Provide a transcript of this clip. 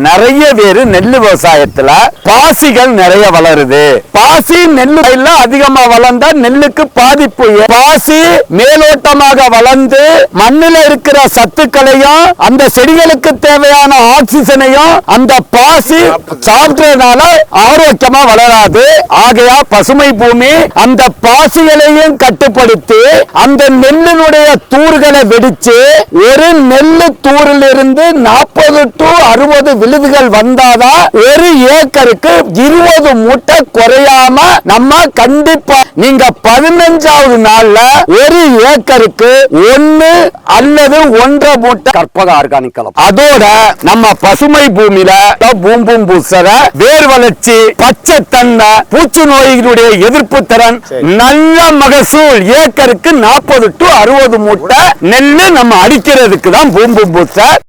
நிறைய பேரு நெல் விவசாயத்துல பாசிகள் நிறைய வளருது. பாசி நெல்லு அதிகமா வளர்ந்தா நெல்லுக்கு பாதிப்பு பாசி மேலோட்டமாக வளர்ந்து மண்ணுல இருக்கிற சத்துக்களையும் அந்த செடிகளுக்கு தேவையான ஆக்சிஜனையும் அந்த பாசி சாப்பிட்டதுனால ஆரோக்கியமா வளராது. ஆகையா பசுமை பூமி அந்த பாசிகளையும் கட்டுப்படுத்தி அந்த நெல்லினுடைய தூர்களை வெடிச்சு ஒரு நெல்லு தூரிலிருந்து நாற்பது டு அறுபது விழுதுகள் வந்தாதான் ஒரு ஏக்கருக்கு இருபது மூட்டை குறையாம நம்ம கண்டிப்பா நீங்க பதினஞ்சாவது நாள்ல ஒரு ஏக்கருக்கு ஒன்னு அல்லது ஒன்றரை மூட்டை கற்பக ஆர்கானிக் கலப்பு அதோட நம்ம பசுமை பூமியில பூம்பும் பூசர வேர் வளர்ச்சி பச்சை தன்மை பூச்சி நோய்களுடைய எதிர்ப்பு திறன் நல்ல மகசூல் ஏக்கருக்கு நாற்பது டு அறுபது மூட்டை நெல்லு நம்ம அடிக்கிறதுக்கு தான் பூம்பும் பூசர்